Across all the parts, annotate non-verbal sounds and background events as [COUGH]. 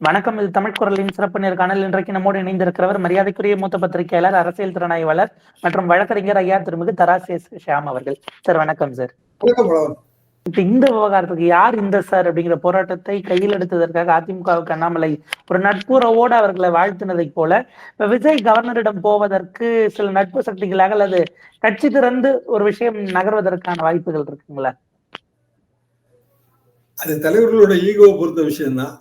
வணக்கம் இது தமிழ் குரலின் சிறப்பு நேர்காணல் இன்றைக்கு நம்மோடு இணைந்திருக்கிறவர் மரியாதைக்குரிய மூத்த பத்திரிகையாளர் அரசியல் திறனாய்வாளர் மற்றும் வழக்கறிஞர் ஐயா திருமிகு தராசேஸ் ஷியாம் அவர்கள். சார் வணக்கம் சார். இந்த விவகாரத்துக்கு யார் இந்த சார் அப்படிங்கிற போராட்டத்தை கையில் எடுத்ததற்காக அதிமுகவுக்கு அண்ணாமலை ஒரு நட்புறவோடு அவர்களை வாழ்த்தினதை போல இப்ப விஜய் கவர்னரிடம் போவதற்கு சில நட்பு சக்திகளாக அல்லது கட்சி திறந்து ஒரு விஷயம் நகர்வதற்கான வாய்ப்புகள் இருக்குங்களா? அது தலைவர்களோட ஈகோவை பொறுத்த விஷயம்தான்.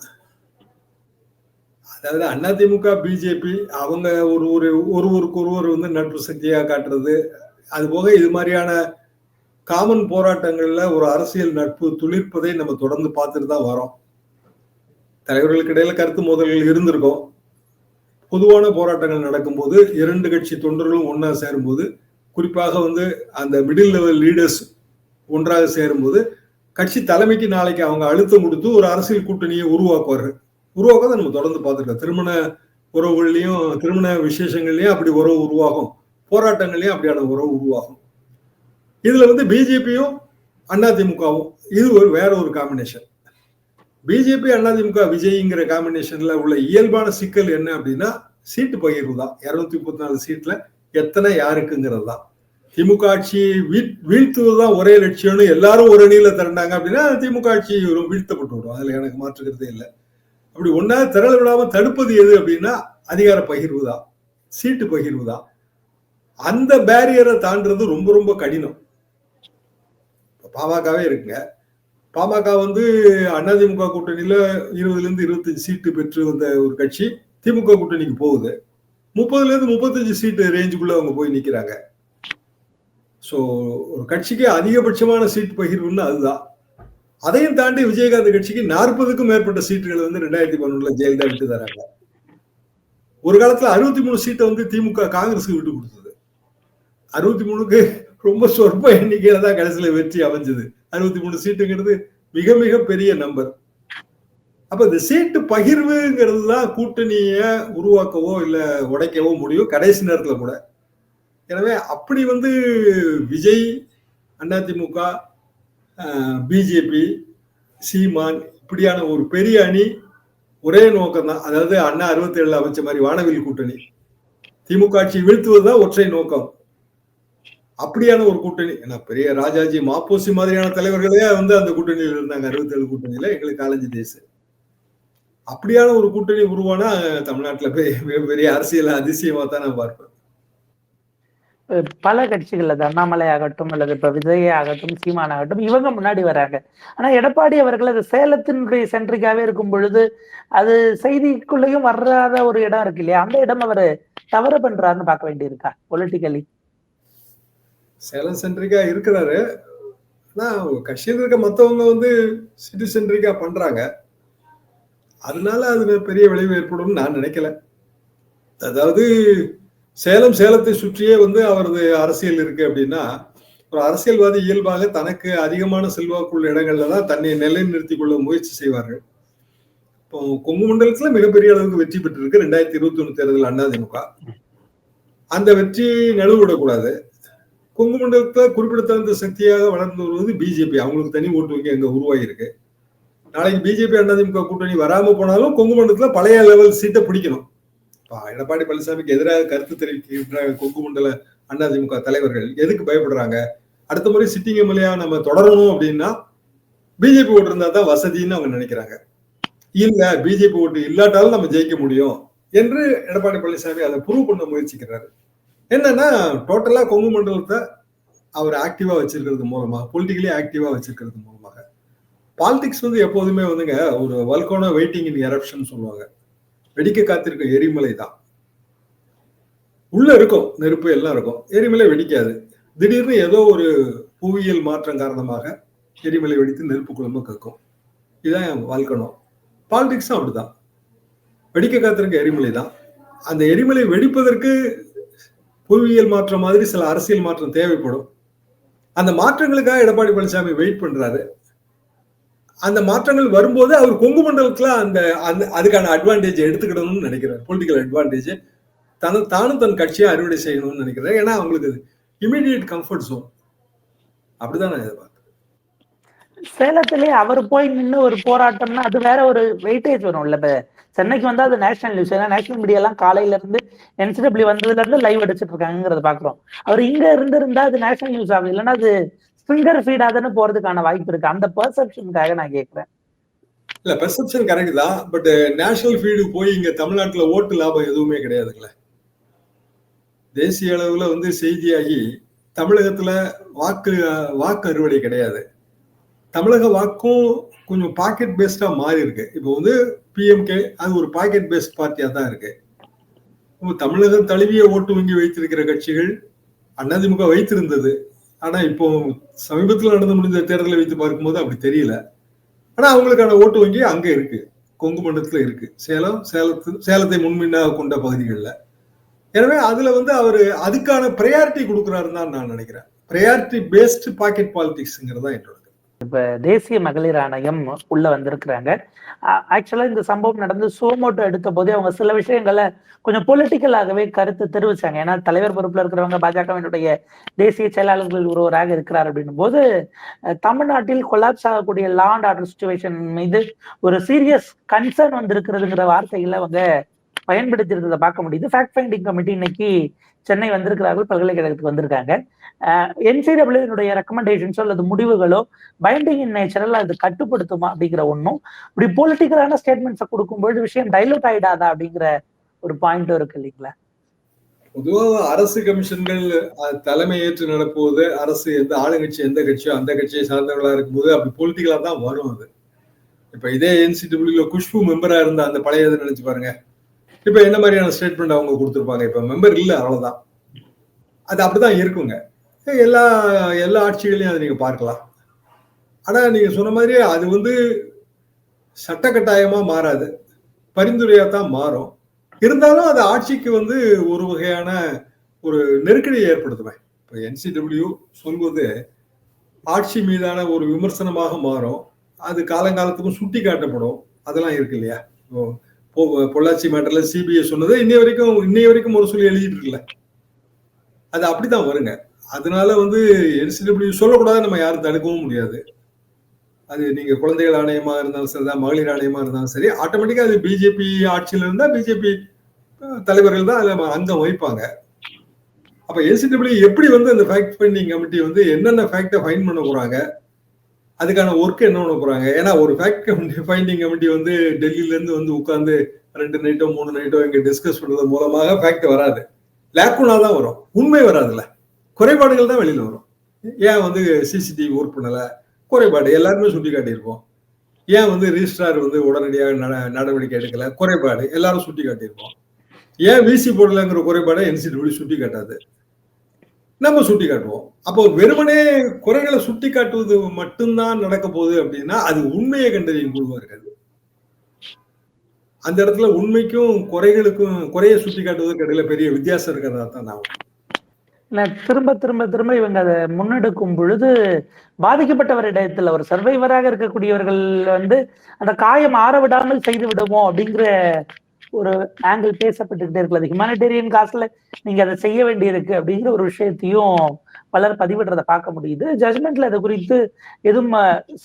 அதாவது அதிமுக பிஜேபி அவங்க ஒரு ஒரு ஒருவருக்கு ஒருவர் வந்து நட்பு சக்தியாக காட்டுறது. அது போக இது மாதிரியான காமன் போராட்டங்கள்ல ஒரு அரசியல் நட்பு துளிர்ப்பதை நம்ம தொடர்ந்து பார்த்துட்டு தான் வரோம். தலைவர்களுக்கு இடையில கருத்து மோதல்கள் இருந்திருக்கும். பொதுவான போராட்டங்கள் நடக்கும்போது இரண்டு கட்சி தொண்டர்களும் ஒன்றா சேரும்போது குறிப்பாக வந்து அந்த மிடில் லெவல் லீடர்ஸ் ஒன்றாக சேரும்போது கட்சி தலைமைக்கு நாளைக்கு அவங்க அழுத்தம் கொடுத்து ஒரு அரசியல் கூட்டணியை உருவாக்குவார்கள். உருவாக்குவதை நம்ம தொடர்ந்து பார்த்துருக்கோம் திருமண உறவுகள்லையும் திருமண விசேஷங்கள்லையும் அப்படி உறவு உருவாகும். போராட்டங்கள்லையும் அப்படியான உறவு உருவாகும். இதுல வந்து பிஜேபியும் அதிமுகவும் இது ஒரு வேற ஒரு காம்பினேஷன் பிஜேபி அதிமுக விஜய்ங்கிற காம்பினேஷன்ல உள்ள இயல்பான சிக்கல் என்ன அப்படின்னா சீட்டு பகிர்வு தான். இருநூத்தி முப்பத்தி நாலு சீட்ல எத்தனை யாருக்குங்கிறது தான். திமுக ஆட்சி வீழ் வீழ்த்துவதுதான் ஒரே லட்சியம்னு எல்லாரும் ஒரு அணியில திரண்டாங்க அப்படின்னா திமுக ஆட்சி வீழ்த்தப்பட்டு விடும். அதுல எனக்கு மாற்றுக்கிறதே இல்லை. அப்படி ஒன்னா திரள விடாம தடுப்பது எது அப்படின்னா அதிகார பகிர்வு தான். சீட்டு பகிர்வு தான். அந்த பேரியரை தாண்டது ரொம்ப ரொம்ப கடினம். பாமகவே இருக்குங்க. பாமக வந்து அதிமுக கூட்டணியில இருபதுல இருந்து இருபத்தஞ்சு சீட்டு பெற்று வந்த ஒரு கட்சி. திமுக கூட்டணிக்கு போகுது. முப்பதுல இருந்து முப்பத்தஞ்சு சீட்டு ரேஞ்சுக்குள்ள அவங்க போய் நிக்கிறாங்க. ஸோ ஒரு கட்சிக்கு அதிகபட்சமான சீட் பகிர்வுன்னு அதுதான். அதையும் தாண்டி விஜயகாந்த் கட்சிக்கு நாற்பதுக்கும் மேற்பட்ட சீட்டுகள் வந்து ரெண்டாயிரத்தி பதினொன்றுல ஜெயலலிதா விட்டு தராங்க. ஒரு காலத்துல அறுபத்தி மூணு சீட்டை வந்து திமுக காங்கிரஸுக்கு விட்டு கொடுத்தது. அறுபத்தி மூணுக்கு ரொம்ப சொற்ப எண்ணிக்கையில தான் கடைசியில வெற்றி அமைஞ்சது. அறுபத்தி மூணு சீட்டுங்கிறது மிக மிக பெரிய நம்பர். அப்ப இந்த சீட்டு பகிர்வுங்கிறது தான் கூட்டணிய உருவாக்கவோ இல்ல உடைக்கவோ முடியும் கடைசி நேரத்துல கூட. எனவே அப்படி வந்து விஜய் அதிமுக பிஜேபி சீமான் இப்படியான ஒரு பெரிய அணி ஒரே நோக்கம் தான் அதாவது அண்ணா அறுபத்தி ஏழுல அமைச்ச மாதிரி வானவில் கூட்டணி. திமுக ஆட்சி வீழ்த்துவதுதான் ஒற்றை நோக்கம். அப்படியான ஒரு கூட்டணி. ஏன்னா பெரிய ராஜாஜி மாப்போசி மாதிரியான தலைவர்களே வந்து அந்த கூட்டணியில் இருந்தாங்க அறுபத்தி ஏழு கூட்டணியில. எங்களுக்கு காலஞ்சி தேசு அப்படியான ஒரு கூட்டணி உருவானா தமிழ்நாட்டுல பெரிய பெரிய அரசியல் அதிசயமா தான் நான் பார்ப்பேன். பல கட்சிகள் அது அண்ணாமலை ஆகட்டும் அல்லது இப்ப விஜய் ஆகட்டும் சீமான் ஆகட்டும் இவங்க முன்னாடி வராங்க. ஆனா எடப்பாடி அவர்கள் அது சேலத்தினுடைய சென்ட்ரிக்காவே இருக்கும் பொழுது அது செய்திக்குள்ளேயும் வர்றாத ஒரு இடம் இருக்கு இல்லையா? அந்த இடம் அவர் தவறு பண்றாருன்னு பார்க்க வேண்டியிருக்கா பொலிட்டிக்கலி? சேலம் சென்ட்ரிக்கா இருக்கிறாரு. ஆனா கட்சியில் இருக்க மத்தவங்க வந்து சிட்டி சென்ட்ரிக்கா பண்றாங்க. அதனால அது பெரிய விளைவு ஏற்படும் நான் நினைக்கல. அதாவது சேலம் சேலத்தை சுற்றியே வந்து அவரது அரசியல் இருக்கு அப்படின்னா ஒரு அரசியல்வாதி இயல்பாக தனக்கு அதிகமான செல்வாக்குள்ள இடங்கள்ல தான் தன்னை நிலைநிறுத்திக் கொள்ள முயற்சி செய்வார்கள். இப்போ கொங்கு மண்டலத்துல மிகப்பெரிய அளவுக்கு வெற்றி பெற்றிருக்கு ரெண்டாயிரத்தி இருபத்தி ஒண்ணு தேர்தல் அதிமுக அந்த வெற்றி நழுவிடக்கூடாது. கொங்கு மண்டலத்துல குறிப்பிடத்தகுந்த சக்தியாக வளர்ந்து வருவது பிஜேபி. அவங்களுக்கு தனி ஓட்டு வங்கி அங்க உருவாகியிருக்கு. நாளைக்கு பிஜேபி அதிமுக கூட்டணி வராம போனாலும் கொங்கு மண்டலத்துல பழைய லெவல் சீட்டை பிடிக்கணும். எடப்பாடி பழனிசாமிக்கு எதிராக கருத்து தெரிவிக்கின்ற கொங்கு மண்டல அதிமுக தலைவர்கள் எதுக்கு பயப்படுறாங்க? அடுத்த முறை சிட்டிங் எம்எல்ஏ நம்ம தொடரணும் அப்படின்னா பிஜேபி ஓட்டு இருந்தா தான் வசதின்னு அவங்க நினைக்கிறாங்க. இல்ல பிஜேபி ஓட்டு இல்லாட்டாலும் நம்ம ஜெயிக்க முடியும் என்று எடப்பாடி பழனிசாமி அதை ப்ரூவ் பண்ண முயற்சிக்கிறாரு. என்னன்னா டோட்டலா கொங்கு மண்டலத்தை அவர் ஆக்டிவா வச்சிருக்கிறது மூலமா பொலிட்டிக்கலி ஆக்டிவா வச்சிருக்கிறது மூலமாக. பாலிடிக்ஸ் வந்து எப்போதுமே வந்துங்க ஒரு வல்கோன வெயிட்டிங் இன் எரப்ஷன் சொல்லுவாங்க. வெடிக்க காத்திருக்கும் எரிமலை தான். உள்ள இருக்கும் நெருப்பு எல்லாம் இருக்கும். எரிமலை வெடிக்காது. திடீர்னு ஏதோ ஒரு புவியியல் மாற்றம் காரணமாக எரிமலை வெடித்து நெருப்பு குழம்பு கேட்கும் இதுதான் என் வாழ்க்கணும் பாலிடிக்ஸும் அப்படிதான். வெடிக்க காத்திருக்க எரிமலை தான். அந்த எரிமலை வெடிப்பதற்கு புவியியல் மாற்றம் மாதிரி சில அரசியல் மாற்றம் தேவைப்படும். அந்த மாற்றங்களுக்காக எடப்பாடி பழனிசாமி வெயிட் பண்றாரு. அந்த மாற்றங்கள் வரும்போது அவர் கொங்கு மண்டலத்துல அந்த அந்த அதுக்கான அட்வான்டேஜ் எடுத்துக்கிடணும்னு நினைக்கிறார். பொலிட்டிக்கல் அட்வான்டேஜ் தன தானும் தன் கட்சியை அறுவடை செய்யணும்னு நினைக்கிறேன் ஏன்னா அவங்களுக்கு இமீடியட் கம்ஃபர்ட் ஜோன் அப்படிதான் நான் எதிர்பார்க்கிறேன் சேலத்திலே அவர் போய் நின்று ஒரு போராட்டம்னா அது வேற ஒரு வெயிட்டேஜ் வரும் இல்ல சென்னைக்கு வந்து அது நேஷனல் நியூஸ் ஏன்னா நேஷனல் மீடியா எல்லாம் காலையில இருந்து என்சிடபிள்யூ வந்ததுல இருந்து லைவ் அடிச்சிட்டு இருக்காங்கிறத பாக்குறோம். அவர் இங்க இருந்து இருந்தா அது நேஷனல் நியூஸ் ஆகும். இல்லைன்னா அது ஃபிங்கர் ஃபீடா தானே போறதுக்கான வாய்ப்பு இருக்கு. அந்த பெர்செப்ஷனுக்காக நான் கேட்கிறேன் இல்ல பெர்செப்ஷன் கரெக்ட் தான். பட் நேஷனல் ஃபீடு போய் இங்க தமிழ்நாட்டுல ஓட்டு லாபம் எதுவுமே கிடையாதுங்களே. தேசிய அளவுல வந்து செய்தியாகி தமிழகத்துல வாக்கு வாக்கு அறுவடை கிடையாது. தமிழக வாக்கும் கொஞ்சம் பாக்கெட் பேஸ்டா மாறி இருக்கு. இப்போ வந்து பிஎம்கே அது ஒரு பாக்கெட் பேஸ்ட் பார்ட்டியா தான் இருக்கு. தமிழகம் தழுவிய ஓட்டு வங்கி வைத்திருக்கிற கட்சிகள் அதிமுக வைத்திருந்தது. ஆனா இப்போ சமீபத்தில் நடந்து முடிந்த தேர்தலை வைத்து பார்க்கும்போது அப்படி தெரியல. ஆனா அவங்களுக்கான ஓட்டு வங்கி அங்க இருக்கு. கொங்கு மண்டலத்துல இருக்கு. சேலம் சேலத்து சேலத்தை முன்மின்னாக கொண்ட பகுதிகளில். எனவே அதுல வந்து அவர் அதுக்கான ப்ரையாரிட்டி கொடுக்குறாருன்னு தான் நான் நினைக்கிறேன். ப்ரையாரிட்டி பேஸ்டு பாக்கெட் பாலிடிக்ஸ்ங்கிறது தான் என்னோட இப்ப தேசிய மகளிர் ஆணையம் உள்ள வந்திருக்கிறாங்க. ஆக்சுவலா இந்த சம்பவம் நடந்து சோமோட்டோ எடுத்த போதே அவங்க சில விஷயங்களை கொஞ்சம் பொலிட்டிக்கலாகவே கருத்து தெரிவிச்சாங்க. ஏன்னா தலைவர் பொறுப்புல இருக்கிறவங்க பாஜகவினுடைய தேசிய செயலாளர்கள் ஒருவராக இருக்கிறார் அப்படின்னும் போது அஹ், தமிழ்நாட்டில் கொலாப்ஸ் ஆகக்கூடிய லா அண்ட் ஆர்டர் சுச்சுவேஷன் மீது ஒரு சீரியஸ் கன்சர்ன் வந்திருக்கிறதுங்கிற வார்த்தைகளை அவங்க பயன்படுத்தி பார்க்க முடியுது. ஃபேக்ட் ஃபைண்டிங் கமிட்டி இன்னைக்கு சென்னை வந்திருக்கிறார்கள் பல்கலைக்கழகத்துக்கு வந்திருக்காங்க. என்சிடபிள்யூனுடைய ரெக்கமெண்டேஷன்ஸோ அல்லது முடிவுகளோ பைண்டிங் இன் நேச்சரல் அது கட்டுப்படுத்துமா அப்படிங்கிற ஒன்றும் இப்படி பொலிட்டிக்கலான ஸ்டேட்மெண்ட்ஸை கொடுக்கும்பொழுது விஷயம் டைலூட் ஆயிடாதா அப்படிங்கிற ஒரு பாயிண்ட்டும் இருக்கு இல்லைங்களா? பொதுவாக அரசு கமிஷன்கள் தலைமையேற்று தலைமை ஏற்று நடப்போது அரசு எந்த ஆளுங்கட்சி எந்த கட்சியோ அந்த கட்சியை சார்ந்தவர்களாக இருக்கும்போது அப்படி பொலிட்டிக்கலாக தான் வரும் அது. இப்ப இதே என்சிடபிள்யூல குஷ்பு மெம்பரா இருந்த அந்த பழைய நினைச்சு பாருங்க. இப்ப என்ன மாதிரியான ஸ்டேட்மெண்ட் அவங்க கொடுத்துருப்பாங்க? இப்ப மெம்பர் இல்லை அவ்வளவுதான். அது அப்படிதான் இருக்குங்க. எல்லா எல்லா ஆட்சிகளையும் அதை நீங்க பார்க்கலாம். ஆனா நீங்க சொன்ன மாதிரி அது வந்து சட்டக்கட்டாயமாக மாறாது. பரிந்துரையா தான் மாறும். இருந்தாலும் அது ஆட்சிக்கு வந்து ஒரு வகையான ஒரு நெருக்கடியை ஏற்படுத்துவேன் இப்போ என்சிடபிள்யூ சொல்வது ஆட்சி மீதான ஒரு விமர்சனமாக மாறும். அது காலங்காலத்துக்கும் சுட்டி காட்டப்படும் அதெல்லாம் இருக்கு இல்லையா? இப்போ பொள்ளாச்சி மேட்டர்ல சிபிஐ சொன்னது இன்னை வரைக்கும் இன்னைய வரைக்கும் ஒரு சொல்லி எழுதிட்டு இருக்குல்ல அது அப்படிதான் வருங்க. அதனால வந்து என்சிடபிள்யூ சொல்லக்கூடாது நம்ம யாரும் தடுக்கவும் முடியாது. அது நீங்க குழந்தைகள் ஆணையமா இருந்தாலும் சரிதான் மகளிர் ஆணையமா இருந்தாலும் சரி ஆட்டோமேட்டிக்கா அது பிஜேபி ஆட்சியில் இருந்தா பிஜேபி தலைவர்கள் தான் அதுல அங்கம் வகிப்பாங்க. அப்ப என்சிடபிள்யூ எப்படி வந்து அந்த ஃபேக்ட் ஃபைண்டிங் கமிட்டி வந்து என்னென்ன ஃபேக்டை ஃபைன் பண்ண போறாங்க? அதுக்கான ஒர்க் என்ன பண்ண போறாங்க? ஏன்னா ஒரு ஃபேக்ட் ஃபைண்டிங் [LAUGHS] கமிட்டி வந்து டெல்லியில இருந்து வந்து உட்கார்ந்து ரெண்டு நைட்டோ மூணு நைட்டோ இங்க டிஸ்கஸ் பண்றது மூலமாக ஃபேக்ட் வராது. லேக்குனா தான் வரும். உண்மை வராதுல்ல. குறைபாடுகள் தான் வெளியில வரும். ஏன் வந்து சிசிடிவி ஒர்க் பண்ணல? குறைபாடு. எல்லாருமே சுட்டி காட்டியிருப்போம் ஏன் வந்து ரிஜிஸ்ட்ரார் வந்து உடனடியாக நட- நடவடிக்கை எடுக்கல? குறைபாடு. எல்லாரும் சுட்டி காட்டியிருப்போம் ஏன் விசி போடலங்கிற குறைபாடை என்சிடபிள்யூ சுட்டி காட்டாது நம்ம சுட்டி காட்டுவோம். அப்போ வெறுமனே குறைகளை சுட்டி காட்டுவது மட்டும்தான் நடக்க போகுது அப்படின்னா அது உண்மையை கண்டறியும் குழுவா இருக்காது. அந்த இடத்துல உண்மைக்கும் குறைகளுக்கும் குறையை சுட்டி காட்டுவதற்கு இடையில பெரிய வித்தியாசம் இருக்கிறதா தான் நான் திரும்ப திரும்ப திரும்ப இவங்க அதை முன்னெடுக்கும் பொழுது பாதிக்கப்பட்டவர் இடத்துல ஒரு சர்வைவராக இருக்கக்கூடியவர்கள் வந்து அந்த காயம் ஆற விடாமல் செய்து விடுவோம் அப்படிங்கிற ஒரு ஆங்கிள் பேசப்பட்டுக்கிட்டே இருக்கு அது ஹியூமானிட்டேரியன் காசுல நீங்க அதை செய்ய வேண்டியிருக்கு அப்படிங்கிற ஒரு விஷயத்தையும் பலர் பதிவிடுறத பார்க்க முடியுது. ஜட்மெண்ட்ல அது குறித்து எதுவும்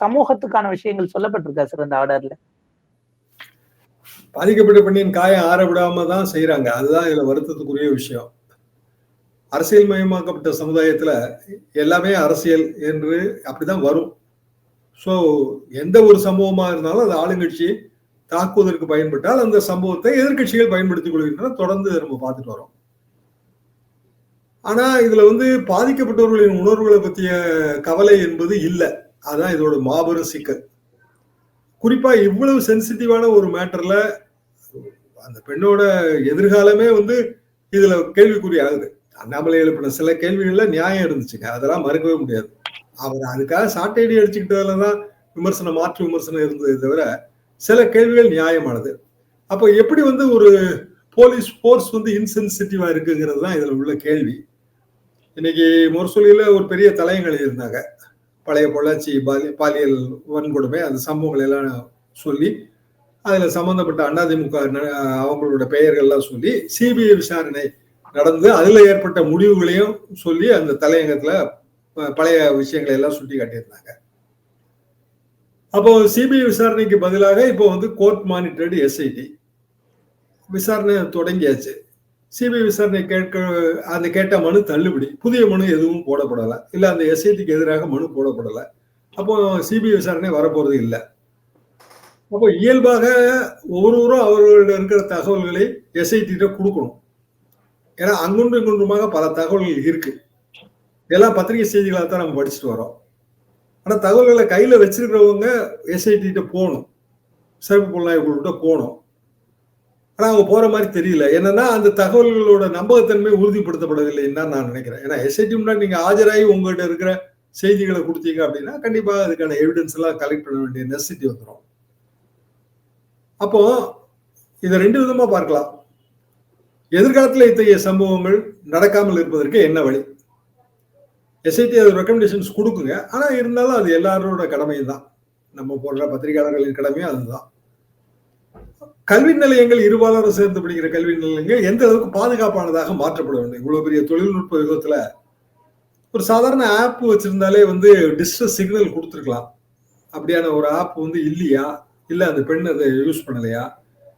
சமூகத்துக்கான விஷயங்கள் சொல்லப்பட்டிருக்கா சார் அந்த ஆர்டர்ல பாதிக்கப்பட்ட பெண்ணின் காயம் ஆற விடாம தான் செய்யறாங்க அதுதான் இதுல வருத்தத்துக்குரிய விஷயம். அரசியல் மயமாக்கப்பட்ட சமுதாயத்துல எல்லாமே அரசியல் என்று அப்படிதான் வரும். ஸோ எந்த ஒரு சம்பவமா இருந்தாலும் அது ஆளுங்கட்சி தாக்குவதற்கு பயன்பட்டால் அந்த சம்பவத்தை எதிர்க்கட்சிகள் பயன்படுத்திக் கொள்கின்றன. தொடர்ந்து நம்ம பார்த்துட்டு வரோம். ஆனா இதுல வந்து பாதிக்கப்பட்டவர்களின் உணர்வுகளை பற்றிய கவலை என்பது இல்லை. அதான் இதோட மாபெரும் சிக்கல். குறிப்பா இவ்வளவு சென்சிட்டிவான ஒரு மேட்டர்ல அந்த பெண்ணோட எதிர்காலமே வந்து இதுல கேள்விக்குறி ஆகுது. அண்ணாமலை எழுப்பின சில கேள்விகள்ல நியாயம் இருந்துச்சுங்க. அதெல்லாம் மறுக்கவே முடியாது. அவர் அதுக்காக சாட்டையடி அடிச்சுக்கிட்டதுலதான் விமர்சனம் மாற்று விமர்சனம் இருந்ததை தவிர சில கேள்விகள் நியாயமானது. அப்போ எப்படி வந்து ஒரு போலீஸ் ஃபோர்ஸ் வந்து இன்சென்சிட்டிவா இருக்குங்கிறது தான் இதில் உள்ள கேள்வி. இன்னைக்கு முரசொலியில ஒரு பெரிய தலையங்கள் இருந்தாங்க. பழைய பொள்ளாச்சி பாலி பாலியல் வன்கொடுமை அந்த சம்பவங்கள் எல்லாம் சொல்லி அதில் சம்பந்தப்பட்ட அதிமுக அவங்களோட பெயர்கள்லாம் சொல்லி சிபிஐ விசாரணை நடந்து அதில் ஏற்பட்ட முடிவுகளையும் சொல்லி அந்த தலையங்கத்தில் பழைய விஷயங்களை எல்லாம் சுட்டி காட்டியிருந்தாங்க அப்போ சிபிஐ விசாரணைக்கு பதிலாக இப்போ வந்து கோர்ட் மானிட்டர்டு எஸ்ஐடி விசாரணை தொடங்கியாச்சு. சிபிஐ விசாரணை கேட்க அந்த கேட்ட மனு தள்ளுபடி. புதிய மனு எதுவும் போடப்படலை. இல்லை அந்த எஸ்ஐடிக்கு எதிராக மனு போடப்படலை. அப்போ சிபிஐ விசாரணை வரப்போறது இல்லை. அப்போ இயல்பாக ஒவ்வொருவரும் அவர்களோட இருக்கிற தகவல்களை எஸ்ஐடிட்ட கொடுக்கணும். ஏன்னா அங்குன்றும் இங்குன்றுமாக பல தகவல்கள் இருக்கு. இதெல்லாம் பத்திரிகை செய்திகளாக தான் நம்ம படிச்சுட்டு வரோம் ஆனால் தகவல்களை கையில் வச்சிருக்கிறவங்க எஸ்ஐடிட்ட போகணும். சிறப்பு புலனாய்வுகள்கிட்ட போகணும். ஆனால் அவங்க போற மாதிரி தெரியல. என்னன்னா அந்த தகவல்களோட நம்பகத்தன்மை உறுதிப்படுத்தப்படவில்லைன்னு தான் நான் நினைக்கிறேன். ஏன்னா எஸ்ஐடி முன்னாடி நீங்க ஆஜராகி உங்ககிட்ட இருக்கிற செய்திகளை கொடுத்தீங்க அப்படின்னா கண்டிப்பாக அதுக்கான எவிடன்ஸ் எல்லாம் கலெக்ட் பண்ண வேண்டிய நெசசிட்டி வந்துடும் அப்போ இதை ரெண்டு விதமா பார்க்கலாம். எதிர்காலத்தில் இத்தகைய சம்பவங்கள் நடக்காமல் இருப்பதற்கு என்ன வழி? எஸ்ஐடி அது ரெக்கமெண்டேஷன்ஸ் கொடுக்குங்க. ஆனால் இருந்தாலும் அது எல்லாரோட கடமையும் தான். நம்ம போடுற பத்திரிகையாளர்களின் கடமையும் அதுதான். கல்வி நிலையங்கள் இருபாலரும் சேர்ந்து படிக்கிற கல்வி நிலையங்கள் எந்த அளவுக்கு பாதுகாப்பானதாக மாற்றப்பட வேண்டும்? இவ்வளோ பெரிய தொழில்நுட்ப யுகத்தில் ஒரு சாதாரண ஆப் வச்சிருந்தாலே வந்து டிஸ்ட்ரஸ் சிக்னல் கொடுத்துருக்கலாம். அப்படியான ஒரு ஆப் வந்து இல்லையா? இல்லை அந்த பெண் அதை யூஸ் பண்ணலையா?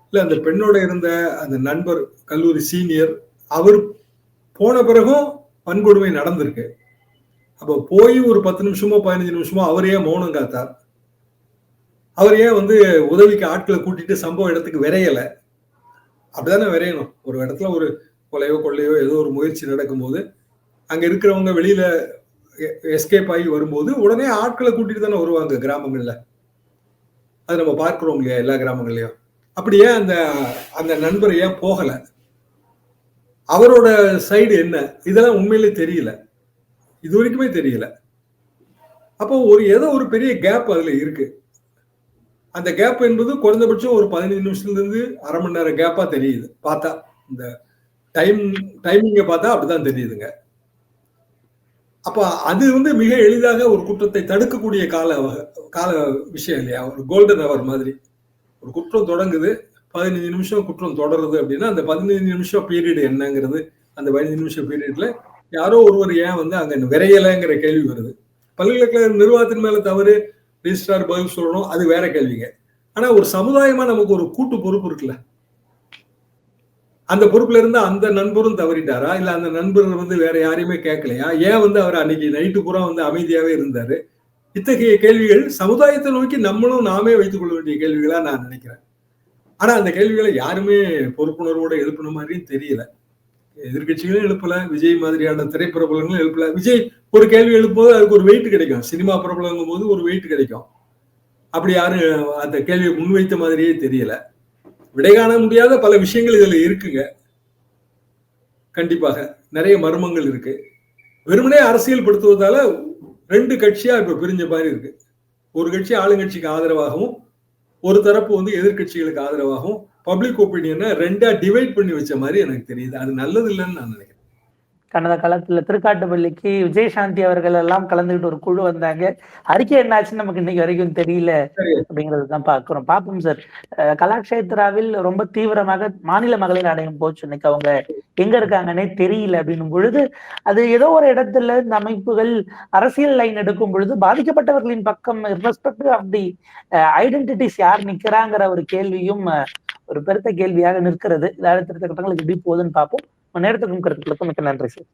இல்லை அந்த பெண்ணோட இருந்த அந்த நண்பர் கல்லூரி சீனியர் அவர் போன பிறகும் வன்கொடுமை நடந்திருக்கு. அப்போ போய் ஒரு பத்து நிமிஷமோ பதினஞ்சு நிமிஷமோ அவரையே மௌனம் காத்தார்? அவர் ஏன் வந்து உதவிக்கு ஆட்களை கூட்டிட்டு சம்பவ இடத்துக்கு விரையலை? அப்படிதானே விரையணும். ஒரு இடத்துல ஒரு கொலையோ கொள்ளையோ ஏதோ ஒரு முயற்சி நடக்கும்போது அங்க இருக்கிறவங்க வெளியில எஸ்கேப் ஆகி வரும்போது உடனே ஆட்களை கூட்டிட்டு தானே வருவாங்க கிராமங்கள்ல. அது நம்ம பார்க்கிறோம் இல்லையா எல்லா கிராமங்கள்லயும். அப்படியே அந்த அந்த நண்பர் ஏன் போகல? அவரோட சைடு என்ன? இதெல்லாம் உண்மையிலே தெரியல. இது வரைக்குமே தெரியல. அப்போ ஒரு ஏதோ ஒரு பெரிய கேப் அதுல இருக்கு. அந்த கேப் என்பது குறைந்தபட்சம் ஒரு பதினஞ்சு நிமிஷத்துல இருந்து அரை மணி நேரம் கேப்பா தெரியுது. பார்த்தா இந்த டைம் டைமிங்கை பார்த்தா அப்படிதான் தெரியுதுங்க. அப்ப அது வந்து மிக எளிதாக ஒரு குற்றத்தை தடுக்கக்கூடிய கால கால விஷயம் இல்லையா? ஒரு கோல்டன் அவர் மாதிரி. ஒரு குற்றம் தொடங்குது பதினஞ்சு நிமிஷம் குற்றம் தொடருது அப்படின்னா அந்த பதினஞ்சு நிமிஷம் பீரியட் என்னங்கிறது அந்த பதினஞ்சு நிமிஷம் பீரியட்ல யாரோ ஒருவர் ஏன் வந்து அங்க விரையலைங்கிற கேள்வி வருது. பல்கலைக்கழக நிர்வாகத்தின் மேல தவறு ரிஜிஸ்ட்ரார் பதில் சொல்லணும் அது வேற கேள்விங்க. ஆனா ஒரு சமுதாயமா நமக்கு ஒரு கூட்டு பொறுப்பு இருக்குல்ல? அந்த பொறுப்புல இருந்து அந்த நண்பரும் தவறிட்டாரா? இல்ல அந்த நண்பர் வந்து வேற யாரையுமே கேட்கலையா? ஏன் வந்து அவர் அன்னைக்கு நைட்டு பூரா வந்து அமைதியாவே இருந்தாரு? இத்தகைய கேள்விகள் சமுதாயத்தை நோக்கி நம்மளும் நாமே வைத்துக் கொள்ள வேண்டிய கேள்விகளா நான் நினைக்கிறேன். ஆனா அந்த கேள்விகளை யாருமே பொறுப்புணர்வோட எழுப்பின மாதிரியும் தெரியல. எதிர்கட்சிகளும் எழுப்பல விஜய் மாதிரியான திரைப்பிரபலங்களும் எழுப்பல. விஜய் ஒரு கேள்வி எழுப்பும்போது அதுக்கு ஒரு வெயிட் கிடைக்கும். சினிமா பிரபலங்கும் போது ஒரு வெயிட் கிடைக்கும். அப்படி யாரும் அந்த கேள்வியை முன்வைத்த மாதிரியே தெரியல. விடை காண முடியாத பல விஷயங்கள் இதுல இருக்குங்க. கண்டிப்பாக நிறைய மர்மங்கள் இருக்கு. வெறுமனே அரசியல் படுத்துவதால ரெண்டு கட்சியா இப்ப பிரிஞ்ச மாதிரி இருக்கு. ஒரு கட்சி ஆளுங்கட்சிக்கு ஆதரவாகவும் ஒரு தரப்பு வந்து எதிர்கட்சிகளுக்கு ஆதரவாகவும் பப்ளிக் ஒப்பீனியனை ரெண்டா டிவைட் பண்ணி வச்ச மாதிரி எனக்கு தெரியுது. அது நல்லது இல்லைன்னு நான் நினைக்கிறேன். கடந்த காலத்துல திருக்காட்டுப்பள்ளிக்கு விஜயசாந்தி அவர்கள் எல்லாம் கலந்துகிட்டு ஒரு குழு வந்தாங்க. அறிக்கை என்னாச்சுன்னு நமக்கு இன்னைக்கு வரைக்கும் தெரியல அப்படிங்கறது தான் பாக்குறோம் பாப்போம் சார் கலாக்ஷேத்ராவில் ரொம்ப தீவிரமாக மாநில மகளிர் ஆணையம் போச்சு இன்னைக்கு அவங்க எங்க இருக்காங்கன்னே தெரியல அப்படின்னும் பொழுது அது ஏதோ ஒரு இடத்துல இந்த அமைப்புகள் அரசியல் லைன் எடுக்கும் பொழுது பாதிக்கப்பட்டவர்களின் பக்கம் ரெஸ்பெக்ட் ஆஃப் தி ஐடென்டிட்டிஸ் யார் நிக்கிறாங்கிற ஒரு கேள்வியும் ஒரு பெருத்த கேள்வியாக நிற்கிறது. அடுத்த கட்டங்களுக்கு எப்படி போகுதுன்னு பார்ப்போம். நேரத்துக்கும் கருத்துக்களுக்கும் மிக்க நன்றி சார்.